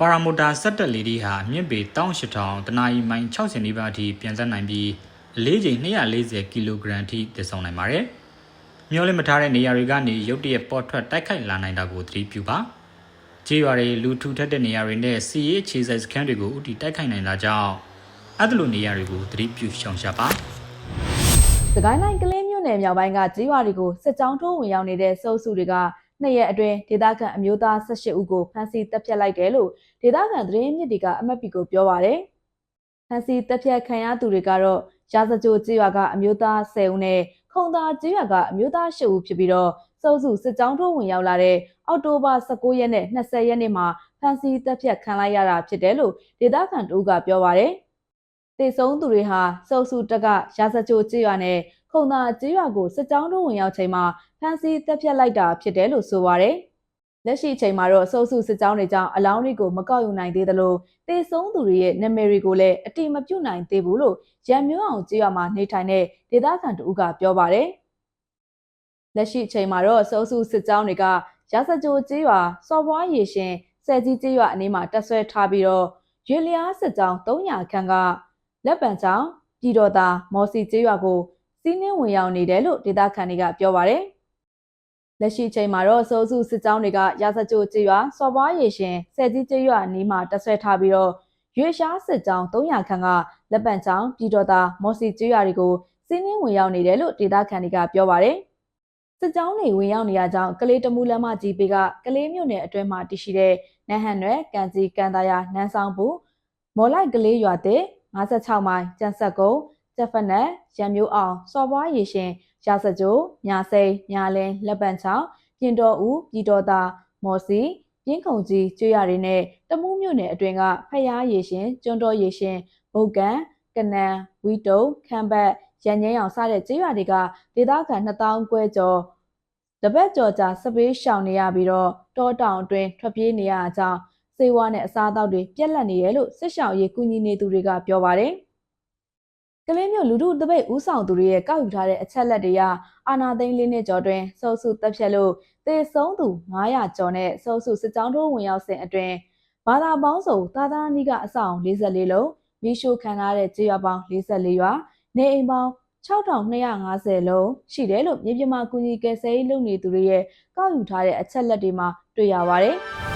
ပါရာမိုတာစက်တက်လေးဒီဟာအမြင့်ပေ18000တနာရီမိုင်60နီးပါးအထိပြန်ဆက်နိုင်ပြီးအလေးချိန်240ကီလိုဂရမ်အထိတည်ဆောင်နိုင်ပါတယ်။မျောလင့်မထားတဲ့နေရာတွေကနေရုတ်တရက်ပေါ်ထွက်တိုက်ခိုက်လာနိုင်တာကိုသတိပြုပါ။ကြေးရွာတွေလူထူထပ်တဲ့နေရာတွေနဲ့စီရေးအခြေစိုက်စခန်းတွေကိုဥတီတိုက်ခိုက်နိုင်တာကြောင့်အဲ့ဒီလိုနေရာတွေကိုသတိပြုရှောင်ရှားပါ။စကိုင်းတိုင်းကလင်းမြို့နယ်မြောက်ပိုင်းကကြေးရွာတွေကိုစစ်ကြောင်းထိုးဝင်ရောက်နေတဲ့စုပ်စုတွေက နှစ်ရက်အတွင်းဒေသခံအမျိုးသား18ဦးကိုဖမ်းဆီးတပ်ဖြတ်လိုက်တယ်လို့ဒေသခံသတင်းမြစ်တွေကအမတ်ပီကိုပြောပါရယ်။ဖမ်းဆီးတပ်ဖြတ်ခံရသူတွေကတော့ရာဇကြိုကြေးရွာကအမျိုးသား10ဦးနဲ့ခုံသာကြေးရွာကအမျိုးသား10ဦးဖြစ်ပြီးတော့စုပ်စုစစ်ကြောင်းထိုးဝင်ရောက်လာတဲ့အောက်တိုဘာ19ရက်နဲ့20ရက်နေ့မှာဖမ်းဆီးတပ်ဖြတ်ခံလိုက်ရတာဖြစ်တယ်လို့ဒေသခံတို့ကပြောပါရယ်။ တေဆုံးသူတွေဟာစုပ်စုတက်ကရာဇကြိုကြေးရွာနဲ့ခုံသာကြေးရွာကိုစစ်ကြောင်းထိုးဝင်ရောက်ချိန်မှာဖမ်းဆီးတပ်ဖြတ်လိုက်တာဖြစ်တယ်လို့ဆိုပါရယ်။လက်ရှိအချိန်မှာတော့စုပ်စုစစ်ကြောင်းတွေကြောင့်အလောင်းတွေကိုမကောက်ယူနိုင်သေးသလိုတေဆုံးသူတွေရဲ့နာမည်တွေကိုလည်းအတိမပြုတ်နိုင်သေးဘူးလို့ရန်မျိုးအောင်ကြေးရွာမှာနေထိုင်တဲ့ဒေသခံတို့ကပြောပါရယ်။လက်ရှိအချိန်မှာတော့စုပ်စုစစ်ကြောင်းတွေကရာဇကြိုကြေးရွာစော်ဘွားရေရှင်ဆယ်ကြီးကြေးရွာအနီးမှာတက်ဆွဲထားပြီးတော့ရွေလျားစစ်ကြောင်း300ခန့်က လက်ပံချောင်းပြည်တော်သာမော်စီကြေးရွာကိုစီးနှင်းဝင်ရောက်နေတယ်လို့ဒေသခံတွေကပြောပါရယ်။လက်ရှိအချိန်မှာတော့စိုးစုစစ်ကြောင်းတွေကရာဇကြိုကြေးရွာစော်ဘွားရေရှင်ဆယ်ကြီးကြေးရွာအနီးမှာတက်ဆွဲထားပြီးတော့ရွေရှားစစ်ကြောင်း300ခန့်ကလက်ပံချောင်းပြည်တော်သာမော်စီကြေးရွာတွေကိုစီးနှင်းဝင်ရောက်နေတယ်လို့ဒေသခံတွေကပြောပါရယ်။စစ်ကြောင်းတွေဝင်ရောက်နေရကြောင်းကလေးတမူလမ်းမကြီးပေကကလေးမြို့နယ်အတွင်းမှာတည်ရှိတဲ့နန်းဟန်ရွယ်ကံကြီးကံသားရနန်းဆောင်ဘူးမော်လိုက်ကလေးရွာတဲ့ 56မိုင်ကျန်ဆက်ကုန်းကျက်ဖက်နက်ရံမျိုးအောင်စော်ဘွားရေရှင်ရာစကြိုညာစိန်ညာလင်းလက်ပံချောင်းပြင်တော်ဦးပြည်တော်သာမော်စီပြင်းခုံကြီးကျွရတွေနဲ့တမူးမြို့နယ်အတွင်းကဖျားရေရှင်ကျွန်းတော်ရေရှင်ဗုတ်ကန်ကနန်ဝီတုံခမ်းဘတ်ရန်ငင်းအောင်စတဲ့ကြေးရွာတွေကဒေသခံ2000ကျွဲကျော်တပတ်ကျော်ကြာစပေးရှောင်နေရပြီးတော့တောတောင်အတွင်းထွက်ပြေးနေရအကြောင်း စေဝါနဲ့အစားအသောက်တွေပြက်လက်နေရလို့စစ်ရှောင်ရေးကူညီနေသူတွေကပြောပါတယ်။ကလေးမျိုးလူထုတပိတ်ဦးဆောင်သူတွေရဲ့ကောက်ယူထားတဲ့အချက်လက်တွေကအာနာသိန်းလေးနှစ်ကျော်တွင်စုပ်စုတက်ဖြတ်လို့တေဆုံးသူ900ကျော်နဲ့စုပ်စုစစ်ကြောင်းတို့ဝင်ရောက်စဉ်အတွင်းဘာသာပေါင်းစုံသာသနာနိကအဆောင်44လုံးမိရှုခံထားတဲ့ကြေးရွာပေါင်း44ရွာနေအိမ်ပေါင်း6250လုံးရှိတယ်လို့မြေပြမကူညီကယ်ဆယ်ရေးလုပ်နေသူတွေရဲ့ကောက်ယူထားတဲ့အချက်လက်တွေမှာတွေ့ရပါတယ်။